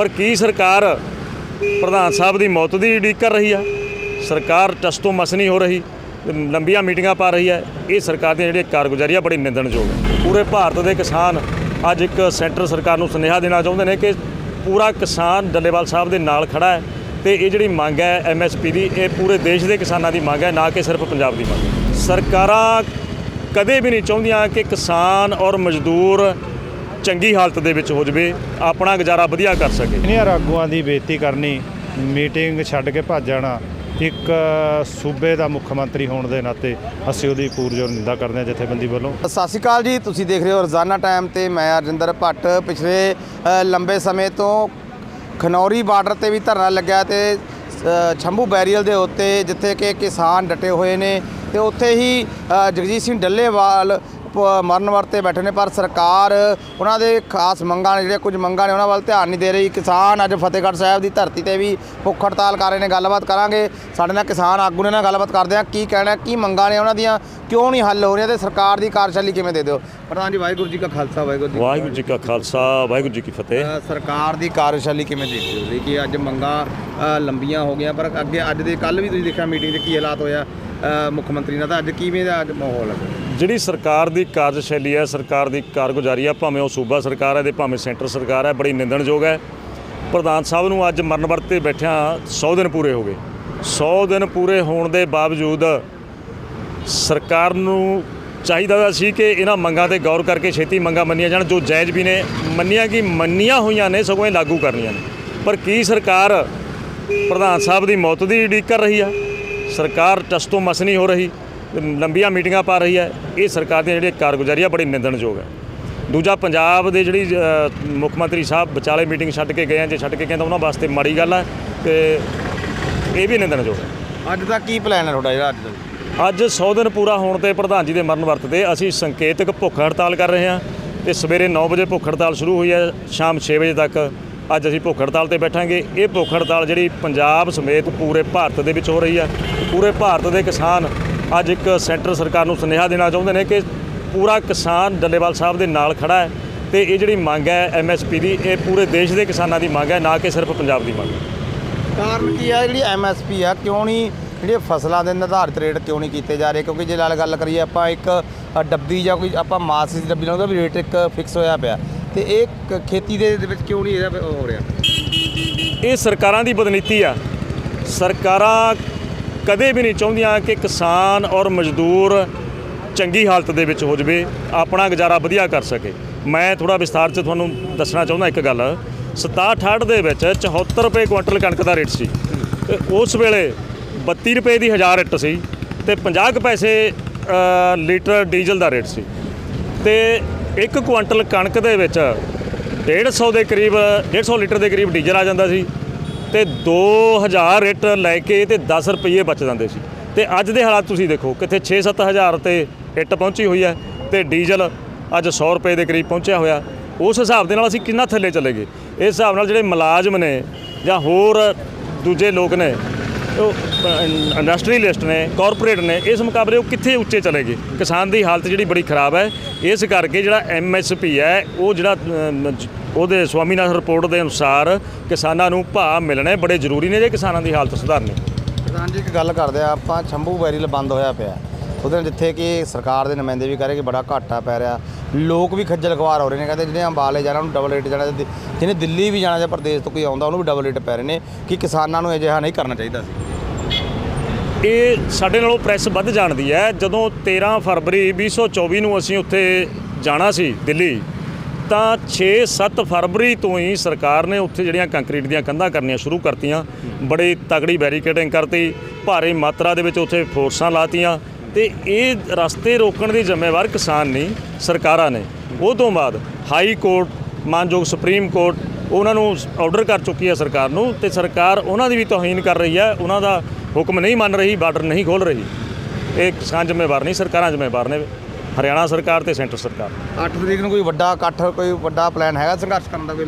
ਪਰ ਕੀ ਸਰਕਾਰ ਪ੍ਰਧਾਨ ਸਾਹਿਬ ਦੀ ਮੌਤ ਦੀ ਉਡੀਕ ਕਰ ਰਹੀ ਆ? ਸਰਕਾਰ ਟਸਤੋਂ ਮਸ ਨਹੀਂ ਹੋ ਰਹੀ, ਲੰਬੀਆਂ ਮੀਟਿੰਗਾਂ ਪਾ ਰਹੀ ਹੈ। ਇਹ ਸਰਕਾਰ ਦੀਆਂ ਜਿਹੜੀਆਂ ਕਾਰਗੁਜ਼ਾਰੀ ਆ ਬੜੀ ਨਿੰਦਣਯੋਗ ਹੈ ਪੂਰੇ ਭਾਰਤ ਦੇ ਕਿਸਾਨ ਅੱਜ ਇੱਕ ਸੈਂਟਰ ਸਰਕਾਰ ਨੂੰ ਸੁਨੇਹਾ ਦੇਣਾ ਚਾਹੁੰਦੇ ਨੇ ਕਿ ਪੂਰਾ ਕਿਸਾਨ ਡੱਲੇਵਾਲ ਸਾਹਿਬ ਦੇ ਨਾਲ ਖੜਾ ਹੈ ਤੇ ਇਹ ਜਿਹੜੀ ਮੰਗ ਹੈ ਐਮਐਸਪੀ ਦੀ, ਇਹ ਪੂਰੇ ਦੇਸ਼ ਦੇ ਕਿਸਾਨਾਂ ਦੀ ਮੰਗ ਹੈ, ਨਾ ਕਿ ਸਿਰਫ ਪੰਜਾਬ ਦੀ ਮੰਗ। ਸਰਕਾਰਾਂ ਕਦੇ ਵੀ ਨਹੀਂ ਚਾਹੁੰਦੀਆਂ ਕਿ ਕਿਸਾਨ ਔਰ ਮਜ਼ਦੂਰ ਚੰਗੀ ਹਾਲਤ ਦੇ ਵਿੱਚ ਹੋ ਜਵੇ ਆਪਣਾ ਗੁਜ਼ਾਰਾ ਵਧੀਆ ਕਰ ਸਕੇ। ਸੀਨੀਅਰ ਆਗੂਆਂ ਦੀ ਬੇਇੱਜ਼ਤੀ ਕਰਨੀ ਮੀਟਿੰਗ ਛੱਡ ਕੇ ਭੱਜ ਜਾਣਾ ਇੱਕ ਸੂਬੇ ਦਾ ਮੁੱਖ ਮੰਤਰੀ ਹੋਣ ਦੇ ਨਾਤੇ ਅਸੀਂ ਉਹਦੀ ਪੂਰਜੋਰ ਨਿੰਦਾ ਕਰਦੇ ਹਾਂ ਜਥੇਬੰਦੀ ਵੱਲੋਂ। ਸਤਿ ਸ਼੍ਰੀ ਅਕਾਲ ਜੀ ਤੁਸੀਂ ਦੇਖ ਰਹੇ ਹੋ ਰੋਜ਼ਾਨਾ ਟਾਈਮ ਤੇ ਮੈਂ ਅਰਜਿੰਦਰ ਭੱਟ। ਪਿਛਲੇ ਲੰਬੇ ਸਮੇਂ ਤੋਂ ਖਨੌਰੀ ਬਾਰਡਰ ਤੇ ਵੀ ਧਰਨਾ ਲੱਗਿਆ ਤੇ ਛੰਭੂ ਬੈਰੀਅਲ ਦੇ ਉੱਤੇ ਜਿੱਥੇ ਕਿ ਕਿਸਾਨ ਡਟੇ ਹੋਏ ਨੇ ਤੇ ਉੱਥੇ ਹੀ ਜਗਜੀਤ ਸਿੰਘ ਡੱਲੇਵਾਲ ਮਰਨ ਵਰਤੇ ਬੈਠੇ ਨੇ ਪਰ ਸਰਕਾਰ ਉਹਨਾਂ ਦੇ ਖਾਸ ਮੰਗਾਂ ਨੇ ਜਿਹੜੇ ਕੁਝ ਮੰਗਾਂ ਨੇ ਉਹਨਾਂ ਵੱਲ ਧਿਆਨ ਨਹੀਂ ਦੇ ਰਹੀ। ਕਿਸਾਨ ਅੱਜ ਫਤਿਹਗੜ੍ਹ ਸਾਹਿਬ ਦੀ ਧਰਤੀ ਤੇ ਵੀ ਭੁੱਖ ਹੜਤਾਲ ਕਰ ਰਹੇ ਨੇ ਗੱਲਬਾਤ ਕਰਾਂਗੇ। ਸਾਡੇ ਨਾਲ ਕਿਸਾਨ ਆਗੂ ਨੇ ਨਾਲ ਗੱਲਬਾਤ ਕਰਦੇ ਆ ਕੀ ਕਹਿਣਾ ਕੀ ਮੰਗਾਂ ਨੇ ਉਹਨਾਂ ਦੀਆਂ ਕਿਉਂ ਨਹੀਂ ਹੱਲ ਹੋ ਰਹੀਆਂ ਤੇ ਸਰਕਾਰ ਦੀ ਕਾਰਜਸ਼ੈਲੀ ਕਿਵੇਂ ਦੇ ਦਿਓ? ਪ੍ਰਧਾਨ ਜੀ ਵਾਹਿਗੁਰੂ ਜੀ ਕਾ ਖਾਲਸਾ ਵਾਹਿਗੁਰੂ ਜੀ ਵਾਹਿਗੁਰੂ ਜੀ ਕਾ ਖਾਲਸਾ ਵਾਹਿਗੁਰੂ ਜੀ ਕੀ ਫਤਿਹ। ਸਰਕਾਰ ਦੀ ਕਾਰਜਸ਼ੈਲੀ ਕਿਵੇਂ ਦੇਖਦੇ ਹੋ? ਕਿ ਅੱਜ ਮੰਗਾਂ ਲੰਬੀਆਂ ਹੋ ਗਈਆਂ ਪਰ ਅੱਗੇ ਅੱਜ ਦੇ ਕੱਲ ਵੀ ਤੁਸੀਂ ਦੇਖਿਆ ਮੀਟਿੰਗ 'ਚ ਕੀ ਹਾਲਾਤ ਹੋਇਆ ਮੁੱਖ ਮੰਤਰੀ ਨਾਲ ਤਾਂ ਅੱਜ ਕਿਵੇਂ ਦਾ ਅੱਜ ਮਾਹੌਲ ਹੈ? ਜਿਹੜੀ ਸਰਕਾਰ ਦੀ ਕਾਰਜਸ਼ੈਲੀ ਹੈ, ਸਰਕਾਰ ਦੀ ਕਾਰਗੁਜ਼ਾਰੀ ਹੈ, ਭਾਵੇਂ ਉਹ ਸੂਬਾ ਸਰਕਾਰ ਹੈ ਤੇ ਭਾਵੇਂ ਸੈਂਟਰ ਸਰਕਾਰ ਹੈ, ਬੜੀ ਨਿੰਦਣਯੋਗ ਹੈ। ਪ੍ਰਧਾਨ ਸਾਹਿਬ ਨੂੰ ਅੱਜ ਮਰਨ ਵਰਤੇ ਬੈਠਿਆਂ 100 ਦਿਨ ਪੂਰੇ ਹੋ ਗਏ। 100 ਦਿਨ ਪੂਰੇ ਹੋਣ ਦੇ ਬਾਵਜੂਦ ਸਰਕਾਰ ਨੂੰ ਚਾਹੀਦਾ ਤਾਂ ਸੀ ਕਿ ਇਹਨਾਂ ਮੰਗਾਂ ਤੇ ਗੌਰ ਕਰਕੇ ਛੇਤੀ ਮੰਗਾਂ ਮੰਨੀਆਂ ਜਾਣ, ਜੋ ਜਾਇਜ਼ ਵੀ ਨੇ, ਮੰਨੀਆਂ ਕਿ ਮੰਨੀਆਂ ਹੋਈਆਂ ਨੇ, ਸਗੋਂ ਇਹ ਲਾਗੂ ਕਰਨੀਆਂ ਨੇ। ਪਰ ਕੀ ਸਰਕਾਰ ਪ੍ਰਧਾਨ ਸਾਹਿਬ ਦੀ ਮੌਤ ਦੀ ਉਡੀਕ ਕਰ ਰਹੀ ਆ? ਸਰਕਾਰ ਟਸਤੋਂ ਮਸ ਨਹੀਂ ਹੋ ਰਹੀ। ਲੰਬੀਆਂ ਮੀਟਿੰਗਾਂ ਪਾ ਰਹੀ ਹੈ ਇਹ ਸਰਕਾਰ ਦੀਆਂ ਜਿਹੜੀਆਂ ਕਾਰਗੁਜ਼ਾਰੀ ਆ ਬੜੀ ਨਿੰਦਣਯੋਗ ਹੈ। ਦੂਜਾ ਪੰਜਾਬ ਦੇ ਜਿਹੜੀ ਮੁੱਖ ਮੰਤਰੀ ਸਾਹਿਬ ਵਿਚਾਲੇ ਮੀਟਿੰਗ ਛੱਡ ਕੇ ਗਏ ਆ ਜੇ ਛੱਡ ਕੇ ਤਾਂ ਉਹਨਾਂ ਵਾਸਤੇ ਮਾੜੀ ਗੱਲ ਹੈ ਤੇ ਇਹ ਵੀ ਨਿੰਦਣਯੋਗ ਹੈ। ਅੱਜ ਦਾ ਕੀ ਪਲਾਨ ਹੈ ਤੁਹਾਡਾ ਜਿਹੜਾ ਅੱਜ ਦਾ? ਅੱਜ 100 ਦਿਨ ਪੂਰਾ ਹੋਣ ਤੇ ਪ੍ਰਧਾਨ ਜੀ ਦੇ ਮਰਨ ਵਰਤ ਤੇ ਅਸੀਂ ਸੰਕੇਤਕ ਭੁੱਖ ਹੜਤਾਲ ਕਰ ਰਹੇ ਹਾਂ ਤੇ ਸਵੇਰੇ 9 ਵਜੇ ਭੁੱਖ ਹੜਤਾਲ ਸ਼ੁਰੂ ਹੋਈ ਹੈ ਸ਼ਾਮ 6 ਵਜੇ ਤੱਕ। ਅੱਜ ਅਸੀਂ ਭੁੱਖ ਹੜਤਾਲ ਤੇ ਬੈਠਾਂਗੇ। ਇਹ ਭੁੱਖ ਹੜਤਾਲ ਜਿਹੜੀ ਪੰਜਾਬ ਸਮੇਤ ਪੂਰੇ ਭਾਰਤ ਦੇ ਵਿੱਚ ਹੋ ਰਹੀ ਹੈ। ਪੂਰੇ ਭਾਰਤ ਦੇ ਕਿਸਾਨ ਅੱਜ ਇੱਕ ਸੈਂਟਰ ਸਰਕਾਰ ਨੂੰ ਸੁਨੇਹਾ ਦੇਣਾ ਚਾਹੁੰਦੇ ਨੇ ਕਿ ਪੂਰਾ ਕਿਸਾਨ ਡੱਲੇਵਾਲ ਸਾਹਿਬ ਦੇ ਨਾਲ ਖੜਾ ਹੈ ਤੇ ਇਹ ਜਿਹੜੀ ਮੰਗ ਹੈ ਐਮਐਸਪੀ ਦੀ ਇਹ ਪੂਰੇ ਦੇਸ਼ ਦੇ ਕਿਸਾਨਾਂ ਦੀ ਮੰਗ ਹੈ ਨਾ ਕਿ ਸਿਰਫ ਪੰਜਾਬ ਦੀ ਮੰਗ। ਹੈ ਕਾਰਨ ਕੀ ਹੈ ਜਿਹੜੀ ਐਮਐਸਪੀ ਆ ਕਿਉਂ ਨਹੀਂ ਜਿਹੜੇ ਫਸਲਾਂ ਦੇ ਨਿਰਧਾਰਿਤ ਰੇਟ ਕਿਉਂ ਨਹੀਂ ਕੀਤੇ ਜਾ ਰਹੇ? ਕਿਉਂਕਿ ਜੇ ਨਾਲ ਗੱਲ ਕਰੀਏ ਆਪਾਂ ਇੱਕ ਡੱਬੀ ਜਾਂ ਕੋਈ ਆਪਾਂ ਮਾਸ ਦੀ ਡੱਬੀ ਲਾਉਂਦਾ ਵੀ ਰੇਟ ਇੱਕ ਫਿਕਸ ਹੋਇਆ ਪਿਆ। ਤੇ ਇਹ ਖੇਤੀ ਦੇ ਵਿੱਚ ਕਿਉਂ ਨਹੀਂ ਇਹਦਾ ਹੋ ਰਿਹਾ? ਇਹ ਸਰਕਾਰਾਂ ਦੀ ਬਦਨੀਤੀ ਆ। ਸਰਕਾਰਾਂ ਕਦੇ ਵੀ ਨਹੀਂ ਚਾਹੁੰਦੀਆਂ ਕਿ ਕਿਸਾਨ ਔਰ ਮਜ਼ਦੂਰ ਚੰਗੀ ਹਾਲਤ ਦੇ ਵਿੱਚ ਹੋ ਜਵੇ, ਆਪਣਾ ਗੁਜ਼ਾਰਾ ਵਧੀਆ ਕਰ ਸਕੇ। ਮੈਂ ਥੋੜਾ ਵਿਸਥਾਰ 'ਚ ਤੁਹਾਨੂੰ ਦੱਸਣਾ ਚਾਹੁੰਦਾ ਇੱਕ ਗੱਲ। 67 ਦੇ ਵਿੱਚ 74 ਰੁਪਏ ਕੁਇੰਟਲ ਕਣਕ ਦਾ ਰੇਟ ਸੀ। ਤੇ ਉਸ ਵੇਲੇ 32 ਰੁਪਏ ਦੀ 1000 ਇੱਟ ਸੀ ਤੇ 50 ਕੁ ਪੈਸੇ ਲੀਟਰ ਡੀਜ਼ਲ ਦਾ ਰੇਟ ਸੀ। ਤੇ ਇੱਕ ਕੁਇੰਟਲ ਕਣਕ ਦੇ ਵਿੱਚ 150 ਦੇ ਕਰੀਬ 150 ਲੀਟਰ ਦੇ ਕਰੀਬ ਡੀਜ਼ਲ ਆ ਜਾਂਦਾ ਸੀ। ਤੇ 2000 ਇੱਟ ਲੈ ਕੇ ਤੇ 10 ਰੁਪਏ ਬਚ ਜਾਂਦੇ ਸੀ। ਤੇ ਅੱਜ ਦੇ ਹਾਲਾਤ ਤੁਸੀਂ ਦੇਖੋ, ਕਿੱਥੇ 6-7000 ਤੇ ਇੱਟ ਪਹੁੰਚੀ ਹੋਈ ਹੈ ਤੇ ਡੀਜ਼ਲ ਅੱਜ 100 ਰੁਪਏ ਦੇ ਕਰੀਬ ਪਹੁੰਚਿਆ ਹੋਇਆ। ਉਸ ਹਿਸਾਬ ਦੇ ਨਾਲ ਅਸੀਂ ਕਿੰਨਾ ਥੱਲੇ ਚਲੇ ਗਏ। ਇਸ ਹਿਸਾਬ ਨਾਲ ਜਿਹੜੇ ਮੁਲਾਜ਼ਮ ਨੇ ਜਾਂ ਹੋਰ ਦੂਜੇ ਲੋਕ ਨੇ ਉਹ ਇੰਡਸਟਰੀਅਲਿਸਟ ਨੇ ਕਾਰਪੋਰੇਟ ਨੇ, ਇਸ ਮੁਕਾਬਲੇ ਉਹ ਕਿੱਥੇ ਉੱਚੇ ਚਲੇ ਗਏ? ਕਿਸਾਨ ਦੀ ਹਾਲਤ ਜਿਹੜੀ ਬੜੀ ਖਰਾਬ ਹੈ। ਇਸ ਕਰਕੇ ਜਿਹੜਾ ਐਮਐਸਪੀ ਹੈ, ਉਹ ਜਿਹੜਾ ਉਹਦੇ ਸਵਾਮੀਨਾਥਨ ਰਿਪੋਰਟ ਦੇ ਅਨੁਸਾਰ ਕਿਸਾਨਾਂ ਨੂੰ ਭਾਅ ਮਿਲਣੇ ਬੜੇ ਜ਼ਰੂਰੀ ਨੇ, ਜੇ ਕਿਸਾਨਾਂ ਦੀ ਹਾਲਤ ਸੁਧਾਰਨੀ। ਪ੍ਰਧਾਨ ਜੀ, ਇੱਕ ਗੱਲ ਕਰਦੇ ਆ ਆਪਾਂ ਛੰਭੂ ਬੈਰੀਲ ਬੰਦ ਹੋਇਆ ਪਿਆ। ਉਹਦੇ ਨਾਲ ਜਿੱਥੇ ਕਿ ਸਰਕਾਰ ਦੇ ਨੁਮਾਇੰਦੇ ਵੀ ਕਹਿ ਰਹੇ ਕਿ ਬੜਾ ਘਾਟਾ ਪੈ ਰਿਹਾ। ਲੋਕ ਵੀ ਖੱਜਲ ਖਵਾਰ ਹੋ ਰਹੇ ਨੇ, ਕਹਿੰਦੇ ਜਿਹੜੇ ਅੰਬਾਲੇ ਜਾਣਾ, ਉਹਨੂੰ ਡਬਲ ਰੇਟ ਜਾਣਾ ਤੇ ਜਿਹਨੇ ਦਿੱਲੀ ਵੀ ਜਾਣਾ ਜਾਂ ਪ੍ਰਦੇਸ਼ ਤੋਂ ਕੋਈ ਆਉਂਦਾ, ਉਹਨੂੰ ਵੀ ਡਬਲ ਰੇਟ ਪੈ ਰਹੇ ਨੇ ਕਿ ਕਿਸਾਨਾਂ ਨੂੰ ਅਜਿਹਾ ਨਹੀਂ ਕਰਨਾ ਚਾਹੀਦਾ ਸੀ। ਇਹ ਸਾਡੇ ਨਾਲੋਂ ਪ੍ਰੈਸ ਵੱਧ ਜਾਣਦੀ ਹੈ। ਜਦੋਂ 13 ਫਰਵਰੀ 2024 ਨੂੰ ਅਸੀਂ ਉੱਥੇ ਜਾਣਾ ਸੀ, ਦਿੱਲੀ, ਤਾਂ 6-7 ਫਰਵਰੀ ਤੋਂ ਹੀ ਸਰਕਾਰ ਨੇ ਉੱਥੇ ਜਿਹੜੀਆਂ ਕੰਕਰੀਟ ਦੀਆਂ ਕੰਧਾਂ ਕਰਨੀਆਂ ਸ਼ੁਰੂ ਕਰਤੀਆਂ, ਬੜੀ ਤਗੜੀ ਬੈਰੀਕੇਡਿੰਗ ਕਰਤੀ, ਭਾਰੀ ਮਾਤਰਾ ਦੇ ਵਿੱਚ ਉੱਥੇ ਫੋਰਸਾਂ ਲਾਤੀਆਂ ਤੇ ਇਹ ਰਸਤੇ ਰੋਕਣ ਦੀ ਜ਼ਿੰਮੇਵਾਰ ਕਿਸਾਨ ਨਹੀਂ ਸਰਕਾਰਾਂ ਨੇ। ਉਹ ਤੋਂ ਬਾਅਦ ਹਾਈ ਕੋਰਟ ਮਾਨਯੋਗ ਸੁਪਰੀਮ ਕੋਰਟ ਉਹਨਾਂ ਨੂੰ ਆਰਡਰ ਕਰ ਚੁੱਕੀ ਹੈ ਸਰਕਾਰ ਨੂੰ ਤੇ ਸਰਕਾਰ ਉਹਨਾਂ ਦੀ ਵੀ ਤੋਹੀਨ ਕਰ ਰਹੀ ਹੈ। ਉਹਨਾਂ ਦਾ ਹੁਕਮ ਨਹੀਂ ਮੰਨ ਰਹੀ ਬਾਰਡਰ ਨਹੀਂ ਖੋਲ ਰਹੀ। ਇਹ ਕਿਸਾਨ ਜ਼ਿੰਮੇਵਾਰ ਨਹੀਂ ਸਰਕਾਰਾਂ ਜ਼ਿੰਮੇਵਾਰ ਨੇ। ਹਰਿਆਣਾ ਸਰਕਾਰ ਤੇ ਸੈਂਟਰ ਸਰਕਾਰ। 8 ਤਰੀਕ ਨੂੰ ਕੋਈ ਵੱਡਾ ਇਕੱਠ ਕੋਈ ਵੱਡਾ ਪਲਾਨ ਹੈਗਾ ਸੰਘਰਸ਼ ਕਰਨ ਦਾ ਕੋਈ?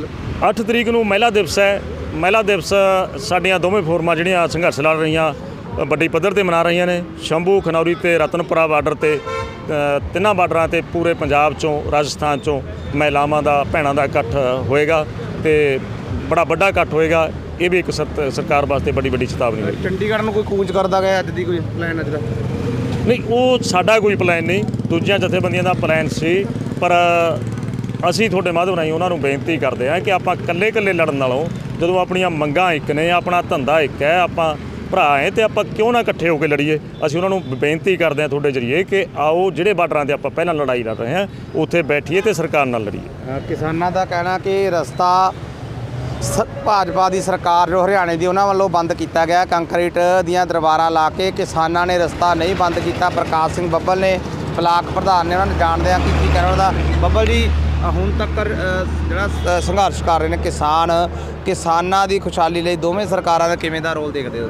8 ਤਰੀਕ ਨੂੰ ਮਹਿਲਾ ਦਿਵਸ ਹੈ। ਮਹਿਲਾ ਦਿਵਸ ਸਾਡੀਆਂ ਦੋਵੇਂ ਫੋਰਮਾਂ ਜਿਹੜੀਆਂ ਸੰਘਰਸ਼ ਲੜ ਰਹੀਆਂ। ਵੱਡੀ ਪੱਧਰ ਤੇ ਮਨਾ ਰਹੀਆਂ ਨੇ। ਸ਼ੰਭੂ ਖਨੌਰੀ ਤੇ ਰਤਨਪੁਰਾ ਬਾਰਡਰ ਤੇ ਤਿੰਨਾਂ ਬਾਰਡਰਾਂ ਤੇ ਪੂਰੇ ਪੰਜਾਬ ਚੋਂ ਰਾਜਸਥਾਨ ਚੋਂ ਮਹਿਲਾਵਾਂ ਦਾ ਭੈਣਾਂ ਦਾ ਇਕੱਠ ਹੋਏਗਾ ਤੇ ਬੜਾ ਵੱਡਾ ਇਕੱਠ ਹੋਏਗਾ। ਇਹ ਵੀ ਇੱਕ ਸਰ- ਸਰਕਾਰ ਵਾਸਤੇ ਬੜੀ ਵੱਡੀ ਚੇਤਾਵਨੀ ਹੋਏਗੀ ਚੰਡੀਗੜ੍ਹ ਨੂੰ ਕੋਈ ਕੂਚ ਕਰਦਾ ਗਿਆ ਅੱਜ ਦੀ ਕੋਈ ਪਲਾਨ ਅੱਜ ਦਾ? ਨਹੀਂ ਉਹ ਸਾਡਾ ਕੋਈ ਪਲਾਨ ਨਹੀਂ। ਦੂਜੀਆਂ ਜਥੇਬੰਦੀਆਂ ਦਾ ਪਲਾਨ ਸੀ ਪਰ ਅਸੀਂ ਤੁਹਾਡੇ ਮਾਧਵ ਰਾਹੀਂ ਉਹਨਾਂ ਨੂੰ ਬੇਨਤੀ ਕਰਦੇ ਹਾਂ ਕਿ ਆਪਾਂ ਇਕੱਲੇ-ਇਕੱਲੇ ਲੜਨ ਨਾਲੋਂ ਜਦੋਂ ਆਪਣੀਆਂ ਮੰਗਾਂ ਇੱਕ ਨੇ ਆਪਣਾ ਧੰਦਾ ਇੱਕ ਹੈ ਆਪਾਂ ਭਰਾ ਹੈ ਤੇ ਆਪਾਂ ਕਿਉਂ ਨਾ ਇਕੱਠੇ ਹੋ ਕੇ ਲੜੀਏ? ਅਸੀਂ ਉਹਨਾਂ ਨੂੰ ਬੇਨਤੀ ਕਰਦੇ ਹਾਂ ਤੁਹਾਡੇ ਜਰੀਏ ਕਿ ਆਓ, ਜਿਹੜੇ ਬਾਰਡਰਾਂ ਤੇ ਆਪਾਂ ਪਹਿਲਾਂ ਲੜਾਈ ਲੜ ਰਹੇ ਹਾਂ, ਉੱਥੇ ਬੈਠੀਏ ਤੇ ਸਰਕਾਰ ਨਾਲ ਲੜੀਏ। ਕਿਸਾਨਾਂ ਦਾ ਕਹਿਣਾ ਕਿ ਰਸਤਾ ਸ- ਭਾਜਪਾ ਦੀ ਸਰਕਾਰ ਜੋ ਹਰਿਆਣੇ ਦੀ ਉਹਨਾਂ ਵੱਲੋਂ ਬੰਦ ਕੀਤਾ ਗਿਆ। ਕੰਕਰੀਟ ਦੀਆਂ ਦਰਬਾਰਾਂ ਲਾ ਕੇ ਕਿਸਾਨਾਂ ਨੇ ਰਸਤਾ ਨਹੀਂ ਬੰਦ ਕੀਤਾ। ਪ੍ਰਕਾਸ਼ ਸਿੰਘ ਬੱਬਲ ਨੇ, ਬਲਾਕ ਪ੍ਰਧਾਨ ਨੇ ਉਹਨਾਂ ਨੂੰ ਜਾਣਦੇ ਆ ਕਿ ਕੀ ਕਹਿਣਾ ਉਹਦਾ? ਬੱਬਲ ਜੀ ਹੁਣ ਤੱਕ ਜਿਹੜਾ ਸੰਘਰਸ਼ ਕਰ ਰਹੇ ਨੇ ਕਿਸਾਨ, ਕਿਸਾਨਾਂ ਦੀ ਖੁਸ਼ਹਾਲੀ ਲਈ ਦੋਵੇਂ ਸਰਕਾਰਾਂ ਦਾ ਕਿਵੇਂ ਦਾ ਰੋਲ ਦੇਖਦੇ ਹੋ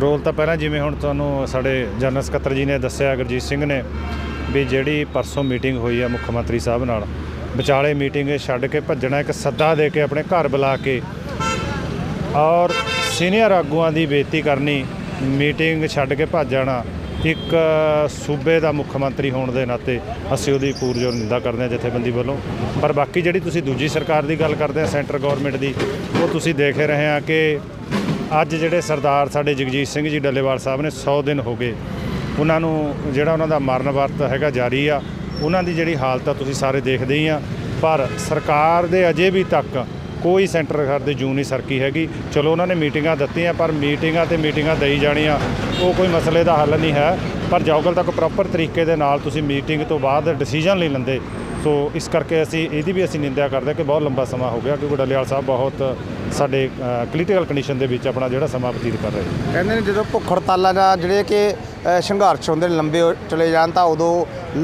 ਰੋਲ ਤਾਂ ਪਹਿਲਾਂ ਜਿਵੇਂ ਹੁਣ ਤੁਹਾਨੂੰ ਸਾਡੇ ਜਨਰਲ ਸਕੱਤਰ ਜੀ ਨੇ ਦੱਸਿਆ, ਗੁਰਜੀਤ ਸਿੰਘ ਨੇ, ਵੀ ਜਿਹੜੀ ਪਰਸੋਂ ਮੀਟਿੰਗ ਹੋਈ ਆ ਮੁੱਖ ਮੰਤਰੀ ਸਾਹਿਬ ਨਾਲ, ਵਿਚਾਲੇ ਮੀਟਿੰਗ ਛੱਡ ਕੇ ਭੱਜਣਾ, ਇੱਕ ਸੱਦਾ ਦੇ ਕੇ ਆਪਣੇ ਘਰ ਬੁਲਾ ਕੇ ਔਰ ਸੀਨੀਅਰ ਆਗੂਆਂ ਦੀ ਬੇਇੱਜ਼ਤੀ ਕਰਨੀ, ਮੀਟਿੰਗ ਛੱਡ ਕੇ ਭੱਜ ਜਾਣਾ, ਇੱਕ ਸੂਬੇ ਦਾ ਮੁੱਖ ਮੰਤਰੀ ਹੋਣ ਦੇ ਨਾਤੇ ਅਸੀਂ ਉਹਦੀ ਪੂਰਜੋਰ ਨਿੰਦਾ ਕਰਦੇ ਹਾਂ ਜਥੇਬੰਦੀ ਵੱਲੋਂ। ਪਰ ਬਾਕੀ ਜਿਹੜੀ ਤੁਸੀਂ ਦੂਜੀ ਸਰਕਾਰ ਦੀ ਗੱਲ ਕਰਦੇ ਆ, ਸੈਂਟਰ ਗਵਰਨਮੈਂਟ ਦੀ, ਉਹ ਤੁਸੀਂ ਦੇਖ ਰਹੇ ਆ ਕਿ ਅੱਜ ਜਿਹੜੇ ਸਰਦਾਰ ਸਾਡੇ ਜਗਜੀਤ ਸਿੰਘ ਜੀ ਡੱਲੇਵਾਲ ਸਾਹਿਬ ਨੇ 100 ਦਿਨ ਹੋ ਗਏ, ਉਹਨਾਂ ਨੂੰ ਜਿਹੜਾ ਉਹਨਾਂ ਦਾ ਮਰਨ ਵਰਤ ਹੈਗਾ ਜਾਰੀ ਆ, ਉਹਨਾਂ ਦੀ ਜਿਹੜੀ ਹਾਲਤ ਆ ਤੁਸੀਂ ਸਾਰੇ ਦੇਖਦੇ ਹੀ ਆ, ਪਰ ਸਰਕਾਰ ਦੇ ਅਜੇ ਵੀ ਤੱਕ ਕੋਈ ਸੈਂਟਰ ਸਰਕਾਰ ਦੇ ਜੂ ਨਹੀਂ ਸਰਕੀ ਹੈਗੀ। ਚਲੋ ਉਹਨਾਂ ਨੇ ਮੀਟਿੰਗਾਂ ਦਿੱਤੀਆਂ, ਪਰ ਮੀਟਿੰਗਾਂ ਤੇ ਮੀਟਿੰਗਾਂ ਦੇਈ ਜਾਣੀਆਂ, ਉਹ ਕੋਈ ਮਸਲੇ ਦਾ ਹੱਲ ਨਹੀਂ ਹੈ। ਪਰ ਜੋਗਲ ਤੱਕ ਪ੍ਰੋਪਰ ਤਰੀਕੇ ਦੇ ਨਾਲ ਤੁਸੀਂ ਮੀਟਿੰਗ ਤੋਂ ਬਾਅਦ ਡਿਸੀਜਨ ਨਹੀਂ ਲੈਂਦੇ। ਸੋ ਇਸ ਕਰਕੇ ਅਸੀਂ ਇਹਦੀ ਵੀ ਅਸੀਂ ਨਿੰਦਿਆ ਕਰਦੇ ਹਾਂ ਕਿ ਬਹੁਤ ਲੰਬਾ ਸਮਾਂ ਹੋ ਗਿਆ ਕਿਉਂਕਿ ਡੱਲੇਵਾਲ ਸਾਹਿਬ ਬਹੁਤ ਸਾਡੇ ਕ੍ਰਿਟੀਕਲ ਕੰਡੀਸ਼ਨ ਦੇ ਵਿੱਚ ਆਪਣਾ ਜਿਹੜਾ ਸਮਾਂ ਬਤੀਤ ਕਰ ਰਹੇ ਕਹਿੰਦੇ ਨੇ ਜਦੋਂ ਭੁੱਖ ਹੜਤਾਲਾਂ ਜਾਂ ਜਿਹੜੇ ਕਿ ਸੰਘਰਸ਼ ਹੁੰਦੇ ਨੇ ਲੰਬੇ ਚਲੇ ਜਾਣ ਤਾਂ ਉਦੋਂ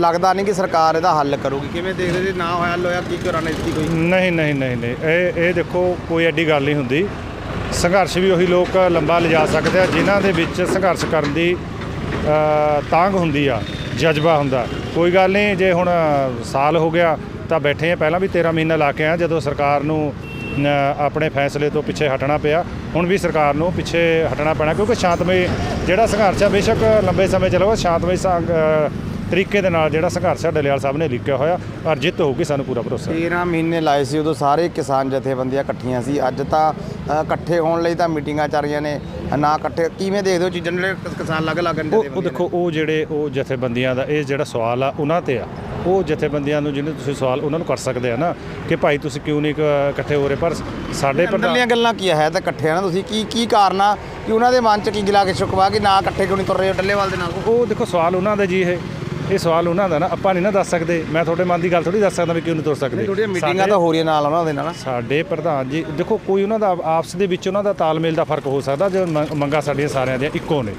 ਲੱਗਦਾ ਨਹੀਂ ਕਿ ਸਰਕਾਰ ਇਹਦਾ ਹੱਲ ਕਰੂਗੀ। ਕਿਵੇਂ ਦੇਖਦੇ ਜੇ? ਨਾ ਹੋਇਆ ਹੱਲ ਹੋਇਆ ਕੀ ਕਰਾਣੇ ਸੀ ਕੋਈ? ਨਹੀਂ ਨਹੀਂ ਨਹੀਂ ਨਹੀਂ। ਇਹ ਇਹ ਦੇਖੋ ਕੋਈ ਐਡੀ ਗੱਲ ਨਹੀਂ ਹੁੰਦੀ। ਸੰਘਰਸ਼ ਵੀ ਉਹੀ ਲੋਕ ਲੰਬਾ ਲਿਜਾ ਸਕਦੇ ਆ ਜਿਨ੍ਹਾਂ ਦੇ ਵਿੱਚ ਸੰਘਰਸ਼ ਕਰਨ ਦੀ ਤਾਂਘ ਹੁੰਦੀ ਆ ਜਜ਼ਬਾ ਹੁੰਦਾ। ਕੋਈ ਗੱਲ ਨਹੀਂ, ਜੇ ਹੁਣ ਸਾਲ ਹੋ ਗਿਆ ਤਾਂ ਬੈਠੇ ਆ ਪਹਿਲਾਂ ਵੀ 13 ਮਹੀਨਾ ਲਾ ਕੇ ਆ ਜਦੋਂ ਸਰਕਾਰ ਨੂੰ ਆਪਣੇ ਫੈਸਲੇ ਤੋਂ ਪਿੱਛੇ ਹਟਣਾ ਪਿਆ। ਹੁਣ ਵੀ ਸਰਕਾਰ ਨੂੰ ਪਿੱਛੇ ਹਟਣਾ ਪੈਣਾ, ਕਿਉਂਕਿ ਸ਼ਾਂਤਮਈ ਜਿਹੜਾ ਸੰਘਰਸ਼ ਆ, ਬੇਸ਼ੱਕ ਲੰਬੇ ਸਮੇਂ ਚੱਲੇਗਾ ਸ਼ਾਂਤਮਈ ਸੰਗ- ਤਰੀਕੇ ਦੇ ਨਾਲ ਜਿਹੜਾ ਸੰਘਰਸ਼ ਆ ਡੱਲੇਵਾਲ ਸਾਹਿਬ ਨੇ ਲਿਖਿਆ ਹੋਇਆ ਔਰ ਜਿੱਤ ਹੋਊਗੀ ਸਾਨੂੰ ਪੂਰਾ ਭਰੋਸਾ। 13 ਮਹੀਨੇ ਲਾਏ ਸੀ ਉਦੋਂ ਸਾਰੇ ਕਿਸਾਨ ਜਥੇਬੰਦੀਆਂ ਇਕੱਠੀਆਂ ਸੀ। ਅੱਜ ਤਾਂ ਇਕੱਠੇ ਹੋਣ ਲਈ ਤਾਂ ਮੀਟਿੰਗਾਂ ਚੱਲ ਰਹੀਆਂ ਨੇ। ਨਾ ਇਕੱਠੇ ਕਿਵੇਂ ਦੇਖਦੇ ਹੋ ਚੀਜ਼ਾਂ ਜਿਹੜੇ ਕਿਸਾਨ ਅਲੱਗ-ਅਲੱਗ ਨੇ ਉਹ ਦੇਖੋ ਉਹ ਜਿਹੜੇ ਉਹ ਜਥੇਬੰਦੀਆਂ ਦਾ ਇਹ ਜਿਹੜਾ ਸਵਾਲ ਆ ਉਹਨਾਂ ਤੇ ਆ। ਉਹ ਜਥੇਬੰਦੀਆਂ ਨੂੰ ਜਿਹਨੇ ਤੁਸੀਂ ਸਵਾਲ ਉਹਨਾਂ ਨੂੰ ਕਰ ਸਕਦੇ ਆ ਨਾ ਕਿ ਭਾਈ ਤੁਸੀਂ ਕਿਉਂ ਨਹੀਂ ਇਕੱਠੇ ਹੋ ਰਹੇ? ਪਰ ਸਾਡੇ ਪ੍ਰਧਾਨ ਗੱਲਾਂ ਕੀ ਹੈ ਤਾਂ ਇਕੱਠੇ ਆ ਨਾ ਤੁਸੀਂ। ਕੀ ਕੀ ਕਾਰਨ ਆ ਕਿ ਉਹਨਾਂ ਦੇ ਮਨ 'ਚ ਕੀ ਗਿਲਾ ਕੇ ਸ਼ੁਕਵਾ ਕਿ ਨਾ ਇਕੱਠੇ ਕਿਉਂ ਨਹੀਂ ਤੁਰ ਰਹੇ ਹੋ ਡੱਲੇਵਾਲ ਦੇ ਨਾਲ? ਉਹ ਦੇਖੋ ਸਵਾਲ ਉਹਨਾਂ ਦਾ ਜੀ ਇਹ। ਇਹ ਸਵਾਲ ਉਹਨਾਂ ਦਾ ਨਾ ਆਪਾਂ ਨਹੀਂ ਨਾ ਦੱਸ ਸਕਦੇ। ਮੈਂ ਤੁਹਾਡੇ ਮਨ ਦੀ ਗੱਲ ਥੋੜੀ ਦੱਸ ਸਕਦਾ ਵੀ ਕਿਉਂ ਨਹੀਂ ਤੁਰ ਸਕਦੇ। ਥੋੜੀਆਂ ਮੀਟਿੰਗਾਂ ਤਾਂ ਹੋ ਰਹੀਆਂ ਨਾਲ ਉਹਨਾਂ ਦੇ ਨਾਲ। ਸਾਡੇ ਪ੍ਰਧਾਨ ਜੀ ਦੇਖੋ ਕੋਈ ਉਹਨਾਂ ਦਾ ਆਪਸ ਦੇ ਵਿੱਚ ਉਹਨਾਂ ਦਾ ਤਾਲਮੇਲ ਦਾ ਫ਼ਰਕ ਹੋ ਸਕਦਾ ਜੋ ਮੰਗ- ਸਾਡੀਆਂ ਸਾਰਿਆਂ ਦੀਆਂ ਇੱਕੋ ਨੇ।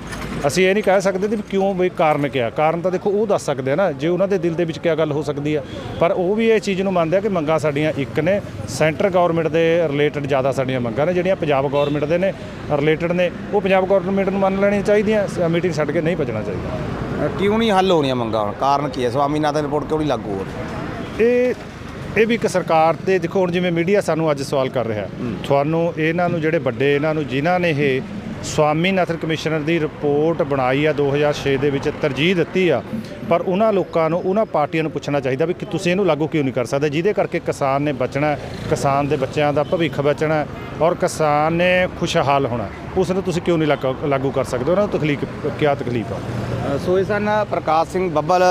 ਅਸੀਂ ਇਹ ਨਹੀਂ ਕਹਿ ਸਕਦੇ ਵੀ ਕਿਉਂ ਵੀ ਕਾਰਨ ਕਿਆ। ਕਾਰਨ ਤਾਂ ਦੇਖੋ ਉਹ ਦੱਸ ਸਕਦੇ ਆ ਨਾ ਜੇ ਉਹਨਾਂ ਦੇ ਦਿਲ ਦੇ ਵਿੱਚ ਕਿਆ ਗੱਲ ਹੋ ਸਕਦੀ ਆ। ਪਰ ਉਹ ਵੀ ਇਹ ਚੀਜ਼ ਨੂੰ ਮੰਨਦੇ ਆ ਕਿ ਮੰਗਾਂ ਸਾਡੀਆਂ ਇੱਕ ਨੇ। ਸੈਂਟਰ ਗਵਰਨਮੈਂਟ ਦੇ ਰਿਲੇਟਡ ਜ਼ਿਆਦਾ ਸਾਡੀਆਂ ਮੰਗਾਂ ਨੇ ਜਿਹੜੀਆਂ ਪੰਜਾਬ ਗਵਰਨਮੈਂਟ ਦੇ ਨੇ ਰਿਲੇਟਡ ਨੇ। ਉਹ ਪੰਜਾਬ ਗਵਰਨਮੈਂਟ ਨੂੰ ਮੰਨ ਲੈਣੀਆਂ ਚਾਹੀਦੀਆਂ ਮੀਟਿੰਗ ਛੱਡ ਕੇ ਨਹੀਂ ਭੱਜਣਾ ਚਾਹੀਦਾ। ਕਿਉਂ ਨਹੀਂ ਹੱਲ ਹੋ ਰਹੀਆਂ ਮੰਗਾਂ ਹੁਣ ਕਾਰਨ ਕੀ ਹੈ? ਸਵਾਮੀਨਾਥਨ ਰਿਪੋਰਟ ਕਿਉਂ ਨਹੀਂ ਲਾਗੂ ਹੋ ਰਹੀ? ਇਹ ਇਹ ਵੀ ਇੱਕ ਸਰਕਾਰ ਤੇ ਦੇਖੋ ਹੁਣ ਜਿਵੇਂ ਮੀਡੀਆ ਸਾਨੂੰ ਅੱਜ ਸਵਾਲ ਕਰ ਰਿਹਾ। ਤੁਹਾਨੂੰ ਇਹਨਾਂ ਨੂੰ ਜਿਹੜੇ ਵੱਡੇ ਇਹਨਾਂ ਨੂੰ ਜਿਨ੍ਹਾਂ ਨੇ ਇਹ ਸਵਾਮੀਨਾਥਨ ਕਮਿਸ਼ਨਰ ਦੀ ਰਿਪੋਰਟ ਬਣਾਈ ਆ 2006 ਦੇ ਵਿੱਚ ਤਰਜੀਹ ਦਿੱਤੀ ਆ ਪਰ ਉਹਨਾਂ ਲੋਕਾਂ ਨੂੰ ਉਹਨਾਂ ਪਾਰਟੀਆਂ ਨੂੰ ਪੁੱਛਣਾ ਚਾਹੀਦਾ ਵੀ ਕਿ ਤੁਸੀਂ ਇਹਨੂੰ ਲਾਗੂ ਕਿਉਂ ਨਹੀਂ ਕਰ ਸਕਦੇ? ਜਿਹਦੇ ਕਰਕੇ ਕਿਸਾਨ ਨੇ ਬਚਣਾ ਕਿਸਾਨ ਦੇ ਬੱਚਿਆਂ ਦਾ ਭਵਿੱਖ ਬਚਣਾ ਔਰ ਕਿਸਾਨ ਨੇ ਖੁਸ਼ਹਾਲ ਹੋਣਾ ਉਸ ਨੂੰ ਤੁਸੀਂ ਕਿਉਂ ਨਹੀਂ ਲਾਗੂ- ਕਰ ਸਕਦੇ? ਉਹਨਾਂ ਨੂੰ ਤਕਲੀਫ ਕਿਆ ਤਕਲੀਫ ਆ? ਸੋ ਇਹ ਸਨ ਪ੍ਰਕਾਸ਼ ਸਿੰਘ ਬੱਬਲ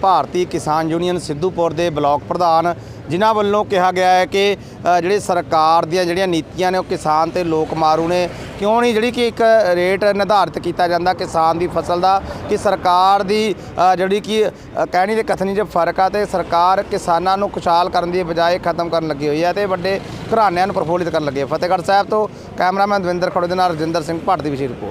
ਭਾਰਤੀ ਕਿਸਾਨ ਯੂਨੀਅਨ ਸਿੱਧੂਪੁਰ ਦੇ ਬਲਾਕ ਪ੍ਰਧਾਨ, ਜਿਨ੍ਹਾਂ ਵੱਲੋਂ ਕਿਹਾ ਗਿਆ ਹੈ ਕਿ ਜਿਹੜੇ ਸਰਕਾਰ ਦੀਆਂ ਜਿਹੜੀਆਂ ਨੀਤੀਆਂ ਨੇ ਉਹ ਕਿਸਾਨ ਤੇ ਲੋਕ ਮਾਰੂ ਨੇ। ਕਿਉਂ ਨਹੀਂ ਜਿਹੜੀ ਕਿ ਇੱਕ ਰੇਟ ਨਿਰਧਾਰਿਤ ਕੀਤਾ ਜਾਂਦਾ ਕਿਸਾਨ ਦੀ ਫਸਲ ਦਾ, ਕਿ ਸਰਕਾਰ ਦੀ ਜਿਹੜੀ ਕਿ ਕਹਿਣੀ ਤੇ ਕਥਨੀ 'ਚ ਫ਼ਰਕ ਆ ਤੇ ਸਰਕਾਰ ਕਿਸਾਨਾਂ ਨੂੰ ਖੁਸ਼ਹਾਲ ਕਰਨ ਦੀ ਬਜਾਏ ਖਤਮ ਕਰਨ ਲੱਗੀ ਹੋਈ ਹੈ ਤੇ ਵੱਡੇ ਘਰਾਣਿਆਂ ਨੂੰ ਪ੍ਰਫੁੱਲਿਤ ਕਰਨ ਲੱਗੀ ਹੈ। ਫਤਿਹਗੜ੍ਹ ਸਾਹਿਬ ਤੋਂ ਕੈਮਰਾਮੈਨ ਦਵਿੰਦਰ ਖੜੋ ਦੇ ਨਾਲ ਰਜਿੰਦਰ ਸਿੰਘ ਭੱਟ ਦੀ ਵਿਸ਼ੇਸ਼ ਰਿਪੋਰਟ।